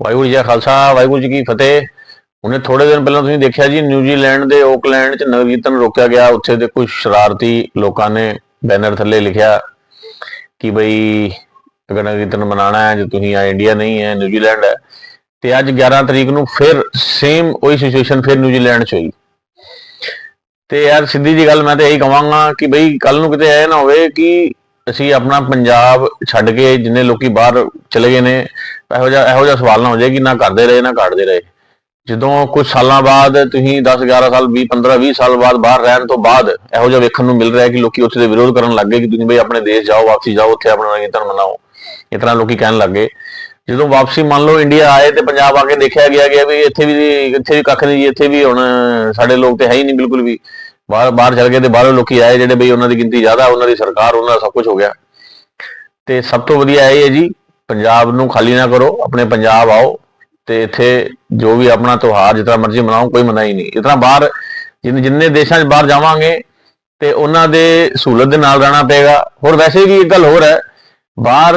ਵਾਹਿਗੁਰੂ ਜੀ ਕਾ ਖਾਲਸਾ, ਵਾਹਿਗੁਰੂ ਜੀ ਕੀ ਫਤਿਹ। ਉਹਨੇ ਥੋੜੇ ਦਿਨ ਪਹਿਲਾਂ ਤੁਸੀਂ ਦੇਖਿਆ ਜੀ ਨਿਊਜ਼ੀਲੈਂਡ ਦੇ ਓਕਲੈਂਡ 'ਚ ਨਗਰ ਕੀਰਤਨ ਰੋਕਿਆ ਗਿਆ। ਉੱਥੇ ਦੇ ਕੁਝ ਸ਼ਰਾਰਤੀ ਲੋਕਾਂ ਨੇ ਬੈਨਰ ਥੱਲੇ ਲਿਖਿਆ ਕਿ ਬਈ ਅਗਰ ਨਗਰ ਕੀਰਤਨ ਮਨਾਣਾ ਹੈ, ਜੇ ਤੁਸੀਂ ਆ ਇੰਡੀਆ ਨਹੀਂ ਹੈ ਨਿਊਜ਼ੀਲੈਂਡ ਹੈ, ਤੇ ਅੱਜ 11 ਤਰੀਕ ਨੂੰ ਫਿਰ ਸੇਮ ਉਹੀ ਸਿਚੁਏਸ਼ਨ ਫਿਰ ਨਿਊਜ਼ੀਲੈਂਡ 'ਚ ਹੋਈ। ਤੇ ਯਾਰ ਸਿੱਧੀ ਜੀ ਗੱਲ ਮੈਂ ਤਾਂ ਇਹੀ ਕਹਾਂਗਾ ਕਿ ਬਈ ਕੱਲ ਨੂੰ ਕਿਤੇ ਇਹ ਨਾ ਹੋਵੇ ਕਿ ਅਸੀਂ ਆਪਣਾ ਪੰਜਾਬ ਛੱਡ ਕੇ ਜਿੰਨੇ ਲੋਕੀ ਬਾਹਰ ਚਲੇ ਗਏ ਨੇ, ਇਹੋ ਜਿਹਾ ਇਹੋ ਜਿਹਾ ਸਵਾਲ ਨਾ ਹੋ ਜਾਏ ਕਿ ਨਾ ਕਰਦੇ ਰਹੇ, ਨਾ ਕੱਢਦੇ ਰਹੇ। ਜਦੋਂ ਕੁਝ ਸਾਲਾਂ ਬਾਅਦ, ਤੁਸੀਂ 10 11 ਸਾਲ 20 15 20 ਸਾਲ ਬਾਅਦ ਬਾਹਰ ਰਹਿਣ ਤੋਂ ਬਾਅਦ ਇਹੋ ਜਿਹਾ ਵੇਖਣ ਨੂੰ ਮਿਲ ਰਿਹਾ ਕਿ ਲੋਕੀ ਉੱਥੇ ਦੇ ਵਿਰੋਧ ਕਰਨ ਲੱਗ ਗਏ ਕਿ ਤੁਸੀਂ ਬਈ ਆਪਣੇ ਦੇਸ਼ ਜਾਓ, ਵਾਪਸੀ ਜਾਓ, ਉੱਥੇ ਆਪਣਾ ਨਗੀਤਨ ਮਨਾਓ ਇਸ ਤਰ੍ਹਾਂ ਲੋਕੀ ਕਹਿਣ ਲੱਗ ਗਏ। ਜਦੋਂ ਵਾਪਸੀ ਮੰਨ ਲਓ ਇੰਡੀਆ ਆਏ ਤੇ ਪੰਜਾਬ ਆ ਕੇ ਦੇਖਿਆ ਗਿਆ ਗਿਆ ਵੀ ਇੱਥੇ ਵੀ ਇੱਥੇ ਵੀ ਕੱਖ ਨਹੀਂ ਜੀ, ਇੱਥੇ ਵੀ ਹੁਣ ਸਾਡੇ ਲੋਕ ਤੇ ਹੈ ਹੀ ਨਹੀਂ ਬਿਲਕੁਲ ਵੀ। ਬਾਹਰ ਬਾਹਰ ਚਲ ਗਏ ਤੇ ਬਾਹਰੋਂ ਲੋਕੀ ਆਏ ਜਿਹੜੇ ਬਈ ਉਹਨਾਂ ਦੀ ਗਿਣਤੀ ਜ਼ਿਆਦਾ, ਉਹਨਾਂ ਦੀ ਸਰਕਾਰ, ਉਹਨਾਂ ਦਾ ਸਭ ਕੁਝ ਹੋ ਗਿਆ। ਤੇ ਸਭ ਤੋਂ ਵਧੀਆ ਇਹ ਹੈ ਜੀ, ਪੰਜਾਬ ਨੂੰ ਖਾਲੀ ਨਾ ਕਰੋ, ਆਪਣੇ ਪੰਜਾਬ ਆਓ ਤੇ ਇੱਥੇ ਜੋ ਵੀ ਆਪਣਾ ਤਿਉਹਾਰ ਜਿਸ ਤਰ੍ਹਾਂ ਮਰਜ਼ੀ ਮਨਾਓ, ਕੋਈ ਮਨਾਈ ਨਹੀਂ। ਇਸ ਤਰ੍ਹਾਂ ਬਾਹਰ ਜਿੰਨੇ ਜਿੰਨੇ ਦੇਸ਼ਾਂ 'ਚ ਬਾਹਰ ਜਾਵਾਂਗੇ ਤੇ ਉਹਨਾਂ ਦੇ ਸਹੂਲਤ ਦੇ ਨਾਲ ਰਹਿਣਾ ਪਏਗਾ। ਹੋਰ ਵੈਸੇ ਵੀ ਇੱਕ ਗੱਲ ਹੋਰ ਹੈ, ਬਾਹਰ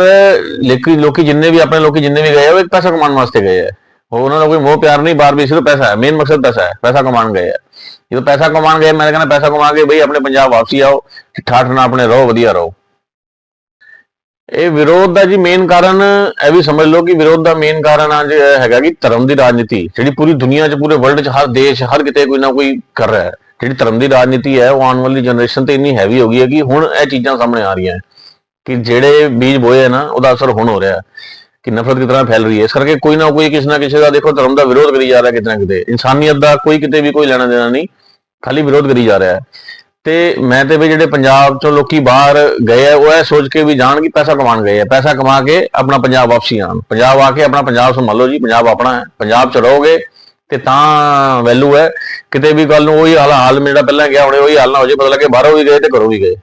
ਲੋਕੀ ਲੋਕੀ ਜਿੰਨੇ ਵੀ ਆਪਣੇ ਲੋਕੀ ਜਿੰਨੇ ਵੀ ਗਏ ਉਹ ਇੱਕ ਪੈਸਾ ਕਮਾਉਣ ਵਾਸਤੇ ਗਏ ਹੈ ਉਹਨਾਂ ਦਾ ਕੋਈ ਮੋਹ ਪਿਆਰ ਨਹੀਂ ਬਾਹਰ ਵੀ ਸਿਰਫ ਪੈਸਾ ਹੈ ਮੇਨ ਮਕਸਦ ਪੈਸਾ ਹੈ, ਪੈਸਾ ਕਮਾਉਣ ਗਏ ਆ ਜਦੋਂ ਪੈਸਾ ਕਮਾਉਣ ਗਏ, ਮੈਂ ਤਾਂ ਕਹਿੰਦਾ ਪੈਸਾ ਕਮਾ ਕੇ ਬਈ ਆਪਣੇ ਪੰਜਾਬ ਵਾਪਸੀ ਆਓ ਠਾਠ ਨਾਲ ਆਪਣੇ ਰਹੋ, ਵਧੀਆ ਰਹੋ। ਇਹ ਵਿਰੋਧ ਦਾ ਜੀ ਮੇਨ ਕਾਰਨ, ਇਹ ਵੀ ਸਮਝ ਲਓ ਕਿ ਵਿਰੋਧ ਦਾ ਮੇਨ ਕਾਰਨ ਅੱਜ ਹੈਗਾ ਕਿ ਧਰਮ ਦੀ ਰਾਜਨੀਤੀ, ਜਿਹੜੀ ਪੂਰੀ ਦੁਨੀਆ 'ਚ, ਪੂਰੇ ਵਰਲਡ 'ਚ, ਹਰ ਦੇਸ਼, ਹਰ ਕਿਤੇ ਕੋਈ ਨਾ ਕੋਈ ਕਰ ਰਿਹਾ ਹੈ। ਜਿਹੜੀ ਧਰਮ ਦੀ ਰਾਜਨੀਤੀ ਹੈ, ਉਹ ਆਉਣ ਵਾਲੀ ਜਨਰੇਸ਼ਨ ਤੇ ਇੰਨੀ ਹੈਵੀ ਹੋ ਗਈ ਹੈ ਕਿ ਹੁਣ ਇਹ ਚੀਜ਼ਾਂ ਸਾਹਮਣੇ ਆ ਰਹੀਆਂ ਕਿ ਜਿਹੜੇ ਬੀਜ ਬੋਏ ਹੈ ਨਾ, ਉਹਦਾ ਅਸਰ ਹੁਣ ਹੋ ਰਿਹਾ ਹੈ। ਕਿ ਨਫ਼ਰਤ ਕਿਸ ਤਰ੍ਹਾਂ ਫੈਲ ਰਹੀ ਹੈ? ਇਸ ਕਰਕੇ ਕੋਈ ਨਾ ਕੋਈ ਕਿਸੇ ਨਾ ਕਿਸੇ ਦਾ ਦੇਖੋ ਧਰਮ ਦਾ ਵਿਰੋਧ ਕਰੀ ਜਾ ਰਿਹਾ ਕਿਤੇ ਨਾ ਕਿਤੇ। ਇਨਸਾਨੀਅਤ ਦਾ ਕੋਈ ਕਿਤੇ ਵੀ ਕੋਈ ਲੈਣਾ ਦੇਣਾ ਨਹੀਂ, ਖਾਲੀ ਵਿਰੋਧ ਕਰੀ ਜਾ ਰਿਹਾ ਹੈ। ਤੇ ਮੈਂ ਤੇ ਵੀ ਜਿਹੜੇ ਪੰਜਾਬ ਤੋਂ ਲੋਕੀ ਬਾਹਰ ਗਏ ਆ, ਉਹ ਇਹ ਸੋਚ ਕੇ ਵੀ ਜਾਣ ਕਿ ਪੈਸਾ ਕਮਾਉਣ ਗਏ ਆ। ਪੈਸਾ ਕਮਾ ਕੇ ਆਪਣਾ ਪੰਜਾਬ ਵਾਪਸੀ ਆਣ ਪੰਜਾਬ ਆ ਕੇ ਆਪਣਾ ਪੰਜਾਬ ਸੰਭਾਲੋ ਜੀ, ਪੰਜਾਬ ਆਪਣਾ ਹੈ। ਪੰਜਾਬ ਚ ਰਹੋਗੇ ਤੇ ਤਾਂ ਵੈਲਿਊ ਹੈ। ਕਿਤੇ ਵੀ ਗੱਲ ਨੂੰ ਉਹੀ ਹਾਲ ਹਾਲ ਮੇਰਾ ਪਹਿਲਾਂ ਗਿਆ ਹੁਣੇ, ਉਹੀ ਹਾਲ ਨਾ ਹੋ ਜੇ ਪਤਾ ਲੱਗੇ ਬਾਹਰੋਂ ਵੀ ਗਏ ਤੇ ਘਰੋਂ ਵੀ ਗਏ।